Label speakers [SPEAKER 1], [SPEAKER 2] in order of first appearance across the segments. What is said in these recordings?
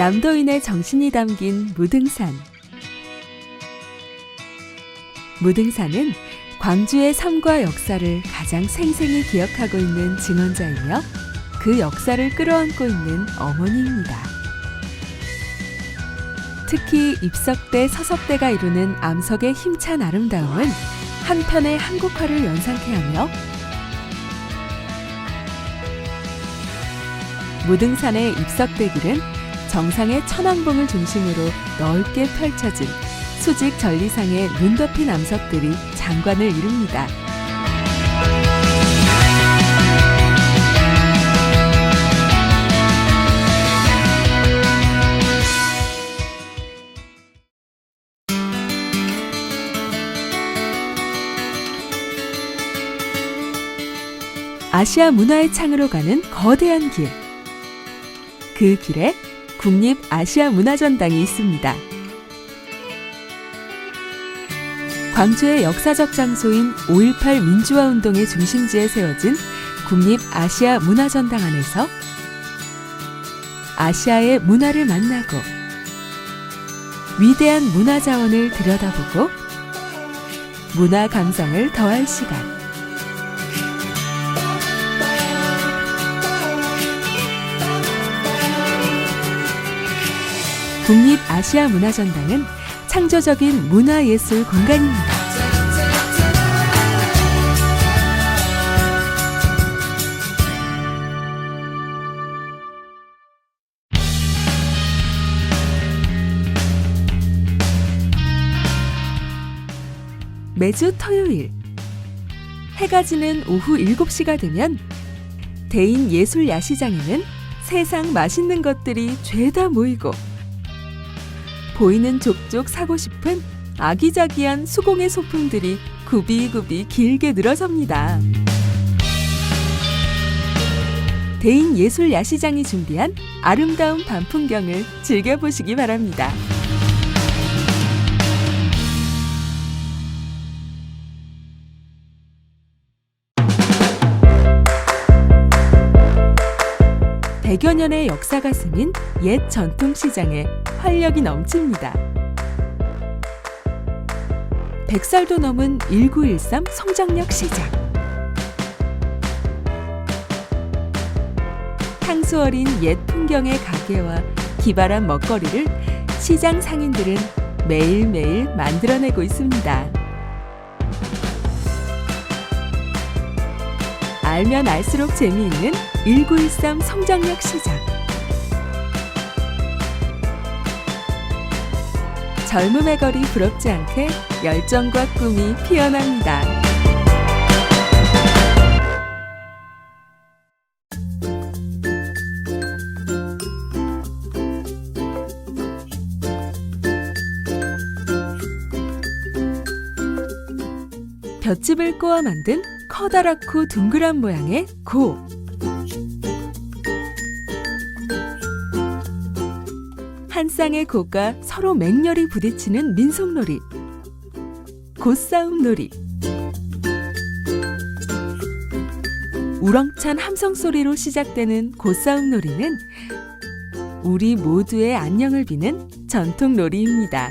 [SPEAKER 1] 남도인의 정신이 담긴 무등산. 무등산은 광주의 삶과 역사를 가장 생생히 기억하고 있는 증언자이며 그 역사를 끌어안고 있는 어머니입니다. 특히 입석대, 서석대가 이루는 암석의 힘찬 아름다움은 한편의 한국화를 연상케 하며 무등산의 입석대길은 정상의 천왕봉을 중심으로 넓게 펼쳐진 수직 전리상의 눈 덮인 암석들이 장관을 이룹니다. 아시아 문화의 창으로 가는 거대한 길. 그 길에 국립 아시아 문화전당이 있습니다. 광주의 역사적 장소인 5.18 민주화 운동의 중심지에 세워진 국립 아시아 문화전당 안에서 아시아의 문화를 만나고 위대한 문화 자원을 들여다보고 문화 감성을 더할 시간. 국립 아시아 문화전당은 창조적인 문화예술 공간입니다. 매주 토요일 해가 지는 오후 7시가 되면 대인 예술 야시장에는 세상 맛있는 것들이 죄다 모이고 보이는 족족 사고 싶은 아기자기한 수공예 소품들이 굽이굽이 길게 늘어섭니다. 대인 예술 야시장이 준비한 아름다운 밤 풍경을 즐겨보시기 바랍니다. 백여 년의 역사가 스민 옛 전통시장에 활력이 넘칩니다. 100살도 넘은 1913 성장역 시장. 향수 어린 옛 풍경의 가게와 기발한 먹거리를 시장 상인들은 매일매일 만들어내고 있습니다. 알면 알수록 재미있는 1913 성장역 시장. 젊음의 거리 부럽지 않게 열정과 꿈이 피어납니다. 볏짚을 꼬아 만든 커다랗고 둥그란 모양의 고. 한 쌍의 고가 서로 맹렬히 부딪히는 민속놀이. 고싸움놀이. 우렁찬 함성 소리로 시작되는 고싸움놀이는 우리 모두의 안녕을 비는 전통 놀이입니다.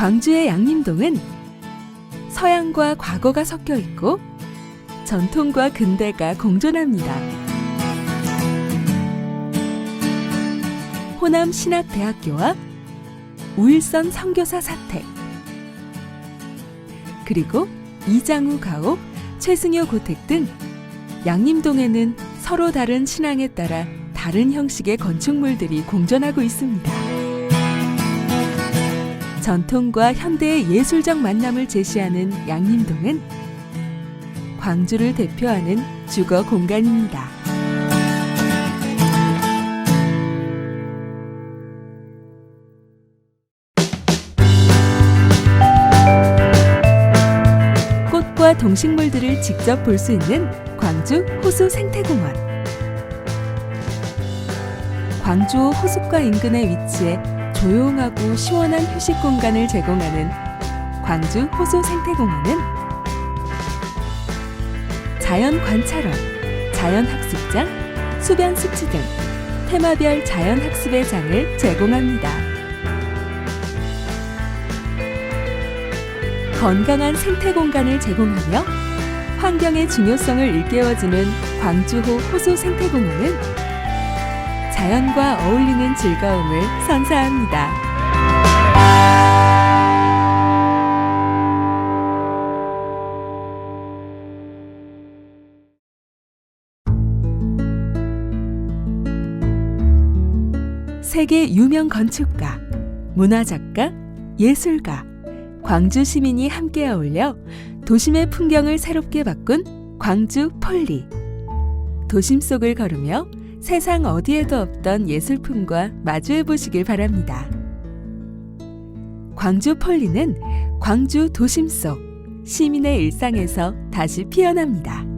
[SPEAKER 1] 광주의 양림동은 서양과 과거가 섞여 있고 전통과 근대가 공존합니다. 호남 신학대학교와 우일선 선교사 사택 그리고 이장우 가옥, 최승효 고택 등 양림동에는 서로 다른 신앙에 따라 다른 형식의 건축물들이 공존하고 있습니다. 전통과 현대의 예술적 만남을 제시하는 양림동은 광주를 대표하는 주거 공간입니다. 꽃과 동식물들을 직접 볼 수 있는 광주 호수 생태공원. 광주 호숫가 인근에 위치해 조용하고 시원한 휴식 공간을 제공하는 광주 호수 생태공원은 자연 관찰원, 자연 학습장, 수변 습지 등 테마별 자연 학습의 장을 제공합니다. 건강한 생태 공간을 제공하며 환경의 중요성을 일깨워주는 광주호 호수 생태공원은 자연과 어울리는 즐거움을 선사합니다. 세계 유명 건축가, 문화작가, 예술가, 광주 시민이 함께 어울려 도심의 풍경을 새롭게 바꾼 광주 폴리. 도심 속을 걸으며 세상 어디에도 없던 예술품과 마주해 보시길 바랍니다. 광주 폴리는 광주 도심 속 시민의 일상에서 다시 피어납니다.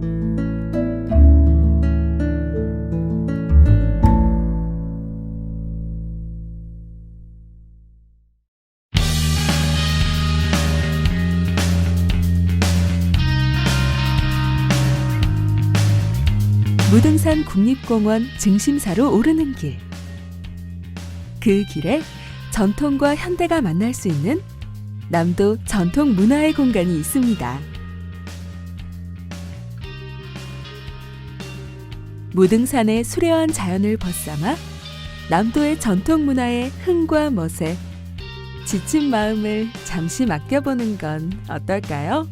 [SPEAKER 1] 무등산 국립공원 증심사로 오르는 길. 그 길에 전통과 현대가 만날 수 있는 남도 전통 문화의 공간이 있습니다. 무등산의 수려한 자연을 벗삼아 남도의 전통 문화의 흥과 멋에 지친 마음을 잠시 맡겨보는 건 어떨까요?